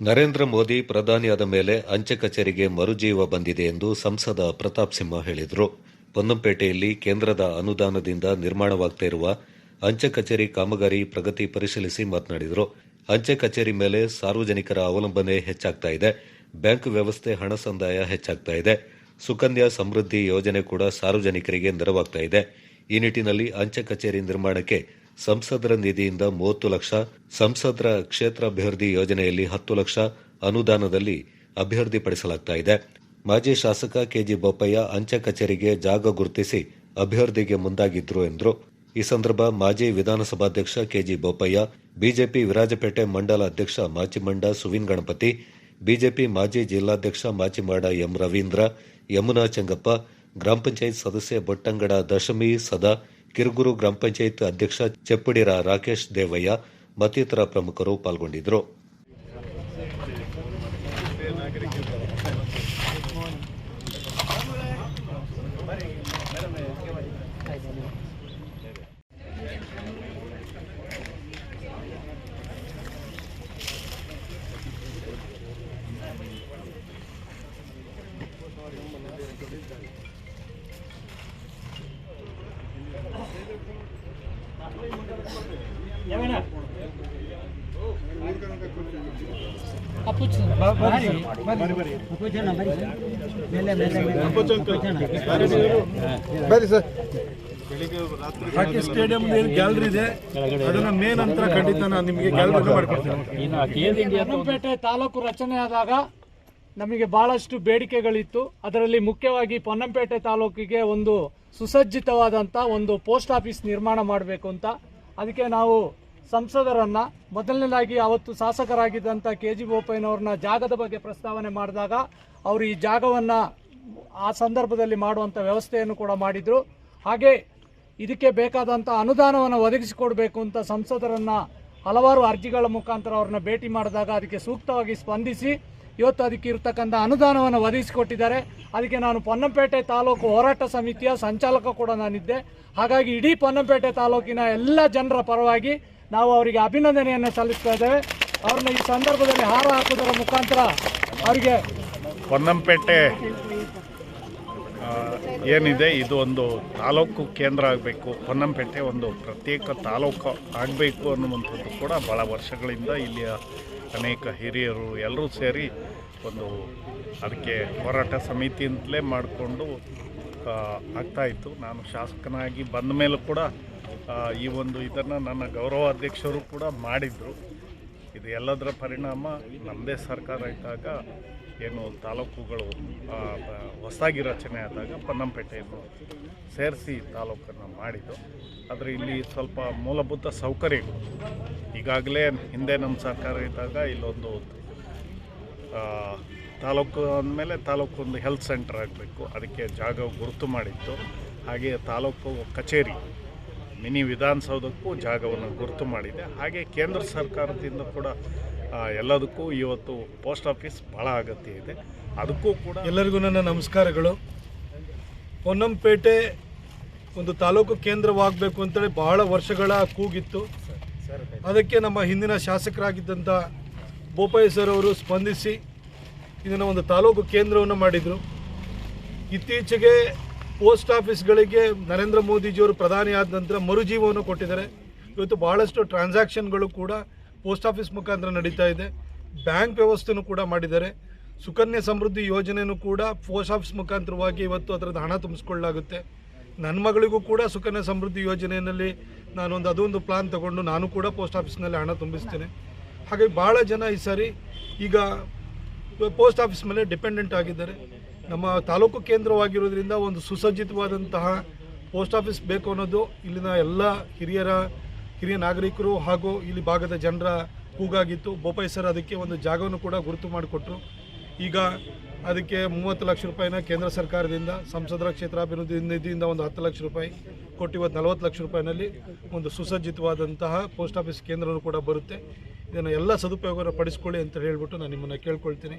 ನರೇಂದ್ರ ಮೋದಿ ಪ್ರಧಾನಿಯಾದ ಮೇಲೆ ಅಂಚೆ ಕಚೇರಿಗೆ ಮರುಜೀವ ಬಂದಿದೆ ಎಂದು ಸಂಸದ ಪ್ರತಾಪ್ ಸಿಂಹ ಹೇಳಿದರು. ಪೊನ್ನಂಪೇಟೆಯಲ್ಲಿ ಕೇಂದ್ರದ ಅನುದಾನದಿಂದ ನಿರ್ಮಾಣವಾಗ್ತಾ ಇರುವ ಅಂಚೆ ಕಚೇರಿ ಕಾಮಗಾರಿ ಪ್ರಗತಿ ಪರಿಶೀಲಿಸಿ ಮಾತನಾಡಿದರು. ಅಂಚೆ ಕಚೇರಿ ಮೇಲೆ ಸಾರ್ವಜನಿಕರ ಅವಲಂಬನೆ ಹೆಚ್ಚಾಗ್ತಾ ಇದೆ. ಬ್ಯಾಂಕ್ ವ್ಯವಸ್ಥೆ ಹಣ ಸಂದಾಯ ಹೆಚ್ಚಾಗ್ತಾ ಇದೆ. ಸುಕನ್ಯಾ ಸಮೃದ್ಧಿ ಯೋಜನೆ ಕೂಡ ಸಾರ್ವಜನಿಕರಿಗೆ ನೆರವಾಗ್ತಾ ಇದೆ. ಈ ನಿಟ್ಟಿನಲ್ಲಿ ಅಂಚೆ ಕಚೇರಿ ನಿರ್ಮಾಣಕ್ಕೆ ಸಂಸದರ ನಿಧಿಯಿಂದ ಮೂವತ್ತು ಲಕ್ಷ, ಸಂಸದರ ಕ್ಷೇತ್ರಾಭಿವೃದ್ಧಿ ಯೋಜನೆಯಲ್ಲಿ ಹತ್ತು ಲಕ್ಷ ಅನುದಾನದಲ್ಲಿ ಅಭಿವೃದ್ಧಿಪಡಿಸಲಾಗ್ತಾ ಇದೆ. ಮಾಜಿ ಶಾಸಕ ಕೆಜಿ ಬೋಪಯ್ಯ ಅಂಚೆ ಕಚೇರಿಗೆ ಜಾಗ ಗುರುತಿಸಿ ಅಭಿವೃದ್ಧಿಗೆ ಮುಂದಾಗಿದ್ರು ಎಂದರು. ಈ ಸಂದರ್ಭ ಮಾಜಿ ವಿಧಾನಸಭಾಧ್ಯಕ್ಷ ಕೆಜಿ ಬೋಪಯ್ಯ, ಬಿಜೆಪಿ ವಿರಾಜಪೇಟೆ ಮಂಡಲ ಅಧ್ಯಕ್ಷ ಮಾಚಿಮಂಡ ಸುವಿನ್ ಗಣಪತಿ, ಬಿಜೆಪಿ ಮಾಜಿ ಜಿಲ್ಲಾಧ್ಯಕ್ಷ ಮಾಚಿಮಾಡ ಎಂ ರವೀಂದ್ರ, ಯಮುನಾ ಚೆಂಗಪ್ಪ, ಗ್ರಾಮ ಪಂಚಾಯತ್ ಸದಸ್ಯ ಬೊಟ್ಟಂಗಡ ದಶಮಿ ಸದಾ ಕಿರುಗುರು ಗ್ರಾಮ ಪಂಚಾಯತ್ ಅಧ್ಯಕ್ಷ ಚೆಪ್ಪಡಿರ ರಾಕೇಶ್ ದೇವಯ್ಯ ಮತ್ತಿತರ ಪ್ರಮುಖರು ಪಾಲ್ಗೊಂಡಿದ್ದರು. ಬನ್ನಿ ಸರ್. ಹಾಕಿ ಸ್ಟೇಡಿಯಂ ಏನು ಗ್ಯಾಲರಿ ಇದೆ ಅದನ್ನ ಮೇನ್ ಅಂತ ಖಂಡಿತ ನಾನು ನಿಮಗೆ ಗ್ಯಾಲರಿ ಮಾಡ್ಕೊಡ್ತೇನೆ. ತಾಲೂಕು ರಚನೆ ಆದಾಗ ನಮಗೆ ಬಹಳಷ್ಟು ಬೇಡಿಕೆಗಳಿತ್ತು. ಅದರಲ್ಲಿ ಮುಖ್ಯವಾಗಿ ಪೊನ್ನಂಪೇಟೆ ತಾಲೂಕಿಗೆ ಒಂದು ಸುಸಜ್ಜಿತವಾದಂಥ ಒಂದು ಪೋಸ್ಟ್ ಆಫೀಸ್ ನಿರ್ಮಾಣ ಮಾಡಬೇಕು ಅಂತ. ಅದಕ್ಕೆ ನಾವು ಸಂಸದರನ್ನು ಮೊದಲನೇದಾಗಿ ಅವತ್ತು ಶಾಸಕರಾಗಿದ್ದಂಥ ಕೆ ಜಿ ಬೋಪಯ್ಯನವ್ರನ್ನ ಜಾಗದ ಬಗ್ಗೆ ಪ್ರಸ್ತಾವನೆ ಮಾಡಿದಾಗ ಅವರು ಈ ಜಾಗವನ್ನು ಆ ಸಂದರ್ಭದಲ್ಲಿ ಮಾಡುವಂಥ ವ್ಯವಸ್ಥೆಯನ್ನು ಕೂಡ ಮಾಡಿದರು. ಹಾಗೆ ಇದಕ್ಕೆ ಬೇಕಾದಂಥ ಅನುದಾನವನ್ನು ಒದಗಿಸಿಕೊಡಬೇಕು ಅಂತ ಸಂಸದರನ್ನು ಹಲವಾರು ಅರ್ಜಿಗಳ ಮುಖಾಂತರ ಅವ್ರನ್ನ ಭೇಟಿ ಮಾಡಿದಾಗ ಅದಕ್ಕೆ ಸೂಕ್ತವಾಗಿ ಸ್ಪಂದಿಸಿ ಇವತ್ತು ಅದಕ್ಕೆ ಇರತಕ್ಕಂಥ ಅನುದಾನವನ್ನು ಒದಗಿಸಿಕೊಟ್ಟಿದ್ದಾರೆ. ಅದಕ್ಕೆ ನಾನು ಪೊನ್ನಂಪೇಟೆ ತಾಲೂಕು ಹೋರಾಟ ಸಮಿತಿಯ ಸಂಚಾಲಕ ಕೂಡ ನಾನಿದ್ದೆ. ಹಾಗಾಗಿ ಇಡೀ ಪೊನ್ನಂಪೇಟೆ ತಾಲೂಕಿನ ಎಲ್ಲ ಜನರ ಪರವಾಗಿ ನಾವು ಅವರಿಗೆ ಅಭಿನಂದನೆಯನ್ನು ಸಲ್ಲಿಸ್ತಾ ಇದ್ದೇವೆ. ಅವ್ರನ್ನ ಈ ಸಂದರ್ಭದಲ್ಲಿ ಹಾರ ಹಾಕುವುದರ ಮುಖಾಂತರ ಅವರಿಗೆ ಪೊನ್ನಂಪೇಟೆ ಏನಿದೆ? ಇದು ಒಂದು ತಾಲೂಕು ಕೇಂದ್ರ ಆಗಬೇಕು. ಪೊನ್ನಂಪೇಟೆ ಒಂದು ಪ್ರತ್ಯೇಕ ತಾಲೂಕು ಆಗಬೇಕು ಅನ್ನುವಂಥದ್ದು ಕೂಡ ಭಾಳ ವರ್ಷಗಳಿಂದ ಇಲ್ಲಿಯ ಅನೇಕ ಹಿರಿಯರು ಎಲ್ಲರೂ ಸೇರಿ ಒಂದು ಅದಕ್ಕೆ ಹೋರಾಟ ಸಮಿತಿಯಿಂದಲೇ ಮಾಡಿಕೊಂಡು ಆಗ್ತಾಯಿತ್ತು ನಾನು ಶಾಸಕನಾಗಿ ಬಂದ ಮೇಲೂ ಕೂಡ ಈ ಒಂದು ಇದನ್ನು ನನ್ನ ಗೌರವ ಅಧ್ಯಕ್ಷರು ಕೂಡ ಮಾಡಿದರು. ಇದು ಎಲ್ಲದರ ಪರಿಣಾಮ ನಮ್ಮದೇ ಸರ್ಕಾರ ಇದ್ದಾಗ ಏನು ತಾಲೂಕುಗಳು ಹೊಸದಾಗಿ ರಚನೆ ಆದಾಗ ಪನ್ನಂಪೇಟೆಯನ್ನು ಸೇರಿಸಿ ತಾಲೂಕನ್ನು ಮಾಡಿದ್ದು. ಆದರೆ ಇಲ್ಲಿ ಸ್ವಲ್ಪ ಮೂಲಭೂತ ಸೌಕರ್ಯಗಳು. ಈಗಾಗಲೇ ಹಿಂದೆ ನಮ್ಮ ಸರ್ಕಾರ ಇದ್ದಾಗ ಇಲ್ಲೊಂದು ತಾಲೂಕು ಅಂದಮೇಲೆ ತಾಲೂಕು ಒಂದು ಹೆಲ್ತ್ ಸೆಂಟರ್ ಆಗಬೇಕು. ಅದಕ್ಕೆ ಜಾಗ ಗುರುತು ಮಾಡಿತ್ತು. ಹಾಗೆ ತಾಲೂಕು ಕಚೇರಿ, ಮಿನಿ ವಿಧಾನಸೌಧಕ್ಕೂ ಜಾಗವನ್ನು ಗುರುತು ಮಾಡಿದೆ. ಹಾಗೆ ಕೇಂದ್ರ ಸರ್ಕಾರದಿಂದ ಕೂಡ ಎಲ್ಲದಕ್ಕೂ ಇವತ್ತು ಪೋಸ್ಟ್ ಆಫೀಸ್ ಭಾಳ ಅಗತ್ಯ ಇದೆ. ಅದಕ್ಕೂ ಕೂಡ ಎಲ್ಲರಿಗೂ ನನ್ನ ನಮಸ್ಕಾರಗಳು. ಪೊನ್ನಂಪೇಟೆ ಒಂದು ತಾಲೂಕು ಕೇಂದ್ರವಾಗಬೇಕು ಅಂತೇಳಿ ಬಹಳ ವರ್ಷಗಳ ಕೂಗಿತ್ತು. ಅದಕ್ಕೆ ನಮ್ಮ ಹಿಂದಿನ ಶಾಸಕರಾಗಿದ್ದಂಥ ಬೋಪಯ್ಯ ಸರ್ ಅವರು ಸ್ಪಂದಿಸಿ ಇದನ್ನು ಒಂದು ತಾಲೂಕು ಕೇಂದ್ರವನ್ನು ಮಾಡಿದರು. ಇತ್ತೀಚೆಗೆ ಪೋಸ್ಟ್ ಆಫೀಸ್ಗಳಿಗೆ ನರೇಂದ್ರ ಮೋದಿಜಿಯವರು ಪ್ರಧಾನಿ ಆದ ನಂತರ ಮರುಜೀವವನ್ನು ಕೊಟ್ಟಿದ್ದಾರೆ. ಇವತ್ತು ಬಹಳಷ್ಟು ಟ್ರಾನ್ಸಾಕ್ಷನ್ಗಳು ಕೂಡ ಪೋಸ್ಟ್ ಆಫೀಸ್ ಮುಖಾಂತರ ನಡೀತಾ ಇದೆ. ಬ್ಯಾಂಕ್ ವ್ಯವಸ್ಥೆನೂ ಕೂಡ ಮಾಡಿದ್ದಾರೆ. ಸುಕನ್ಯಾ ಸಮೃದ್ಧಿ ಯೋಜನೆಯೂ ಕೂಡ ಪೋಸ್ಟ್ ಆಫೀಸ್ ಮುಖಾಂತರವಾಗಿ ಇವತ್ತು ಅದರದ್ದು ಹಣ ತುಂಬಿಸ್ಕೊಳ್ಳಲಾಗುತ್ತೆ. ನನ್ನ ಮಗಳಿಗೂ ಕೂಡ ಸುಕನ್ಯಾ ಸಮೃದ್ಧಿ ಯೋಜನೆಯಲ್ಲಿ ನಾನೊಂದು ಅದೊಂದು ಪ್ಲಾನ್ ತಗೊಂಡು ನಾನು ಕೂಡ ಪೋಸ್ಟ್ ಆಫೀಸ್ನಲ್ಲಿ ಹಣ ತುಂಬಿಸ್ತೇನೆ. ಹಾಗಾಗಿ ಭಾಳ ಜನ ಈ ಸಾರಿ ಈಗ ಪೋಸ್ಟ್ ಆಫೀಸ್ ಮೇಲೆ ಡಿಪೆಂಡೆಂಟ್ ಆಗಿದ್ದಾರೆ. ನಮ್ಮ ತಾಲೂಕು ಕೇಂದ್ರವಾಗಿರೋದ್ರಿಂದ ಒಂದು ಸುಸಜ್ಜಿತವಾದಂತಹ ಪೋಸ್ಟ್ ಆಫೀಸ್ ಬೇಕು ಅನ್ನೋದು ಇಲ್ಲಿನ ಎಲ್ಲ ಹಿರಿಯರ ಹಿರಿಯ ನಾಗರಿಕರು ಹಾಗೂ ಇಲ್ಲಿ ಭಾಗದ ಜನರ ಕೂಗಾಗಿತ್ತು. ಬೋಪಯ್ಯ ಸರ್ ಅದಕ್ಕೆ ಒಂದು ಜಾಗವನ್ನು ಕೂಡ ಗುರುತು ಮಾಡಿಕೊಟ್ರು. ಈಗ ಅದಕ್ಕೆ ಮೂವತ್ತು ಲಕ್ಷ ರೂಪಾಯಿನ ಕೇಂದ್ರ ಸರ್ಕಾರದಿಂದ, ಸಂಸದರ ಕ್ಷೇತ್ರಾಭಿವೃದ್ಧಿ ನಿಧಿಯಿಂದ ಒಂದು ಹತ್ತು ಲಕ್ಷ ರೂಪಾಯಿ ಕೊಟ್ಟು ಇವತ್ತು ನಲವತ್ತು ಲಕ್ಷ ರೂಪಾಯಿನಲ್ಲಿ ಒಂದು ಸುಸಜ್ಜಿತವಾದಂತಹ ಪೋಸ್ಟ್ ಆಫೀಸ್ ಕೇಂದ್ರವೂ ಕೂಡ ಬರುತ್ತೆ. ಇದನ್ನು ಎಲ್ಲ ಸದುಪಯೋಗವನ್ನು ಪಡಿಸ್ಕೊಳ್ಳಿ ಅಂತ ಹೇಳಿಬಿಟ್ಟು ನಾನು ನಿಮ್ಮನ್ನು ಕೇಳ್ಕೊಳ್ತೀನಿ.